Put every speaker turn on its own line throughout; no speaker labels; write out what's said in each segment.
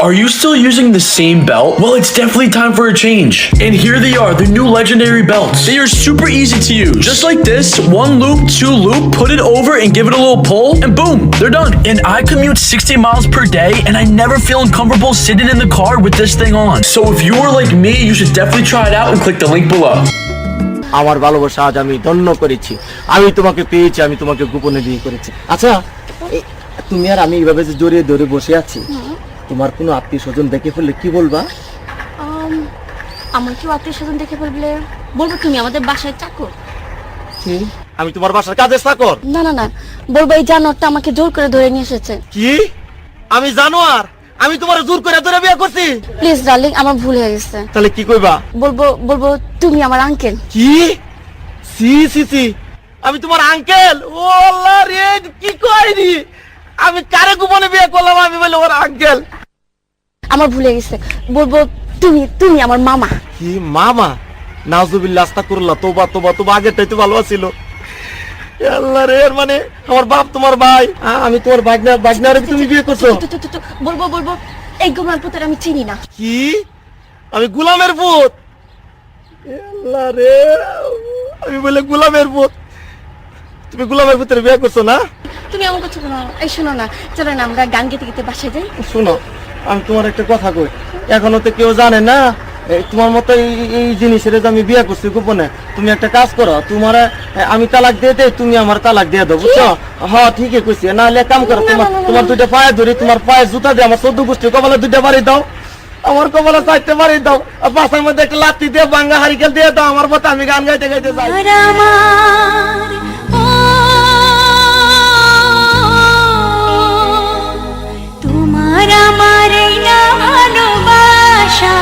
Are you still using the same belt? Well, it's definitely time for a change. And here they are, the new legendary belts. They are super easy to use. Just like this, one loop, two loop, put it over and give it a little pull, and boom, they're done. And I commute 60 miles per day, and I never feel uncomfortable sitting in the car with this thing on. So if you are like me, you should definitely try it out and click the link below.
আমার ভালোবাসা আজ আমি ধন্য করেছি আমি তোমাকে পেয়েছি আমি তোমাকে গোপনে বিয়ে করেছি আচ্ছা এ- তুমি আর আমি এইভাবে যে জড়িয়ে ধরে বসে আছি তোমার কোনো আত্মীয় স্বজন দেখে ফেললে কি বলবা?
আমার কেউ আত্মীয় স্বজন দেখে বলবে বলব তুমি আমাদের বাসায় চাকর
কি? আমি তোমার বাসার কাজে চাকর।
না না না বলব এই জানোয়ারটা আমাকে জোর করে ধরে নিয়ে এসেছে।
কি? আমি জানো আর আমি তোমার জোর করে ধরে বিয়ে করছি?
প্লিজ ডার্লিং আমার ভুল হয়ে গেছে।
তাহলে কি কইবা?
বলব বলব তুমি আমার আঙ্কেল
কি? সি সি সি। আমি তোমার আঙ্কেল ও আল্লাহ রে কি কইনি? আমি কারে গোপনে বিয়ে করলাম? আমি বলে ওর আঙ্কেল
আমার ভুলে গেছে। বলব তুমি তুমি আমার মামা।
কি মামা? আস্তাগফিরুল্লাহ তোবা তোবা তোবা আগেরটাই তো ভালো ছিল আল্লাহ রে মানে আমার বাপ তোমার ভাই। আমি তোমার বাগনা বাগনারে তুমি বিয়ে করছ?
বলব বলব এই পুতের আমি চিনি না।
কি? আমি গুলামের পুত? আল্লাহ রে আমি বলে গুলামের পুত। তুমি গুলামের পুতের বিয়ে করছ না?
তুমি আমার কথা শোনো এই শোনো না চলো না আমরা গান গেতে গেতে বাসায় যাই।
শোনো আমি তোমার একটা কথা কই এখনও তো কেউ জানে না এই তোমার মতো এই- জিনিসের আমি বিয়ে করছি গোপনে তুমি একটা কাজ করো তোমার আমি তালাক দিয়ে দেই তুমি আমার তালাক দিয়ে দাও বুঝছ? হ্যাঁ ঠিকই কইছি নাহলে কাম করো তোমার তোমার দুইটা পায়ে ধরি তোমার পায়ে জুতা দিয়ে আমার চোদ্দ গোষ্ঠী কপালে দুইটা বাড়ি দাও আমার কপালে চারটে বাড়ি দাও বাসার মধ্যে একটা লাত্তি দিয়ে বাঙ্গা হারিকেল দিয়ে দাও আমার মতো আমি গান গাইতে গাইতে যাই।
আমার এই না ভালোবাসা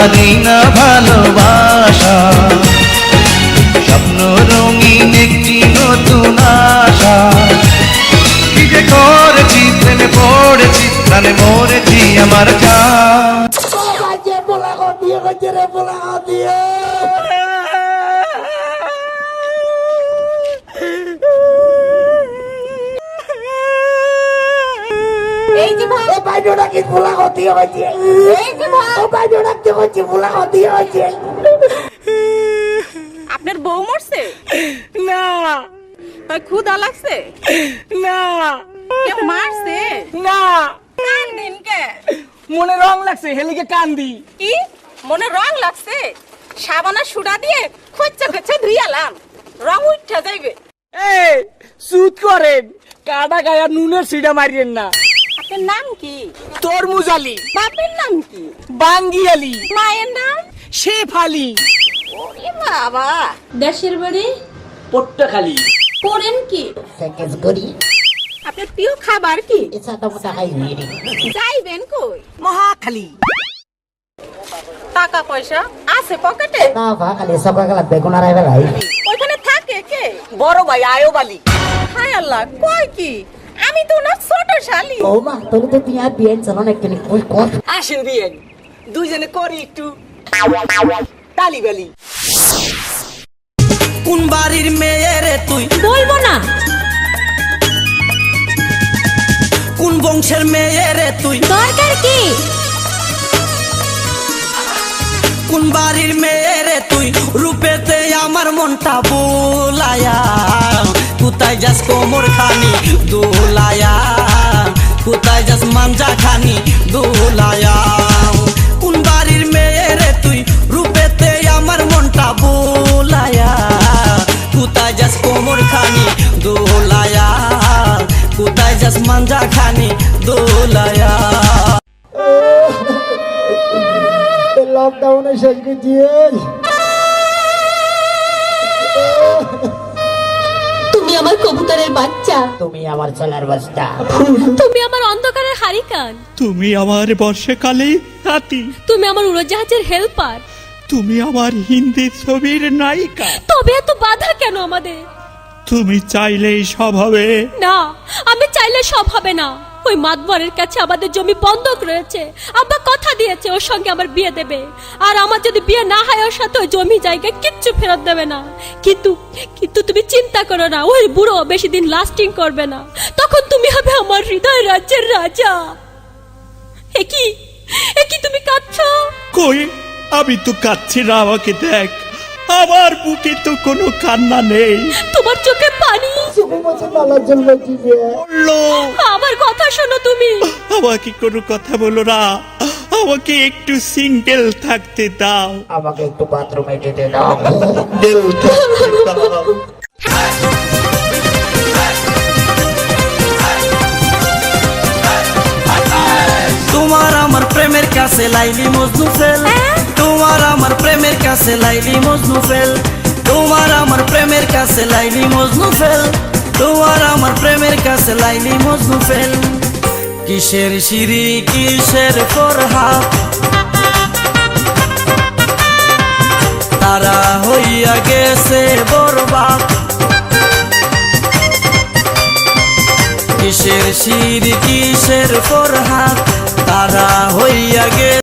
আমারই না ভালোবাসা
খোলা হতে হয়েছে? হচ্ছে খোলা হতে হয়েছে?
আপনার বউ মরছে?
না।
তাই ক্ষুধা লাগছে?
না।
মারছে?
না।
কান দিন কে?
মনে রং লাগছে হেলিকে কান্দি।
কি? মনে রং লাগছে? সাবানা সুডা দিয়ে খচ্চা খচ্চা ধুইয়ালাম রং উঠা যাইবে।
এই সুদ করেন। কাটা গায়া নুনের সিডা মারিয়েন না।
আপনার নাম কি?
তরমুজ আলী।
বাপের নাম কি?
বাঙ্গি আলী।
মায়ের নাম?
শেফ আলী।
ওরে বাবা।
দেশের বাড়ি?
পট্টাখালী।
করেন কি?
করি
আপনার প্রিয় খাবার কি?
মোটা খাই মেরে।
যাইবেন কই?
মহাখালী।
টাকা পয়সা আছে পকেটে?
না ভা খালি সকালবেলা বেগুন আর বেলাই
ওইখানে থাকে কে?
বড় ভাই আয়ো বালি
হায় আল্লাহ কয় কি? আমি তো ওনার ছোট শালি।
ও মা তোর তো তুই আর বিয়ে চালান একটু কই কর। আসেন বিয়ে। দুইজনে করি একটু তালি বালি।
কোন বাড়ির মেয়ে রে তুই?
বলব না।
কোন বংশের মেয়ে রে তুই?
দরকার কি?
কোন বাড়ির মেয়ে রে তুই? রূপেতে আমার মনটা বোলায়া। কোথায় যাস কোমর খানি? দোলায়া কোথায় যাস মাঞ্জা খানি? দোলায়া কোন বাড়ির মেয়ে রে তুই? আমার মনটা বোলায়া কোথায় যাস কোমর খানি? দোলায়া কোথায় যাস মাঞ্জা খানি? দোলায়া
লকডাউনে শেষ করছি আমার কবুতরের বাচ্চা। তুমি আমার সোনার বস্তা
তুমি আমার অন্ধকারের হারিকান।
তুমি আমার বর্ষাকালে হাতি
তুমি আমার উড়োজাহাজের হেল্পার।
তুমি আমার হিন্দি ছবির নায়িকা।
তবে এত বাধা কেন আমাদের?
তুমি চাইলেই সব হবে।
না আমি চাইলে সব হবে না। ওই মাতবরের কাছে আমাদের জমি বন্ধক রয়েছে। আব্বা কথা দিয়েছে ওর সঙ্গে আমার বিয়ে দেবে। আর আমার যদি বিয়ে না হয় ওর সাথে ওই জমি জায়গা কিচ্ছু ফেরত দেবে না। কিন্তু কিন্তু তুমি চিন্তা করো না ওই বুড়ো বেশি দিন লাস্টিং করবে না। তখন তুমি হবে আমার হৃদয় রাজ্যের রাজা। একি একি তুমি কাঁদছো?
কই? আমি তো কাঁদছি না আমাকে দেখ। আমার বুকে তো কোনো কান্না নেই।
তোমার চোখে পানি। আমার কথা শোনো তুমি।
আমাকে কোনো কথা বলো না। আমাকে একটু সিঙ্গেল থাকতে দাও।
আমাকে একটু বাথরুমে যেতে দাও।
তোমার আমার প্রেমের কাছে লাইলি মজনু ফেল। তোমার আমার প্রেমের কাছে লাইলি মজনু ফেল। তোমার আমার প্রেমের কাছে লাইলি মজনু ফেল। তোমার আমার প্রেমের কাছে লাইলি মজনু ফেল। কিসের সিঁড়ি, কিসের ফরহাদ? তারা হইয়া গেছে বরবাদ। কিসের সিঁড়ি, কিসের ফরহাদ? তারা হইয়া গে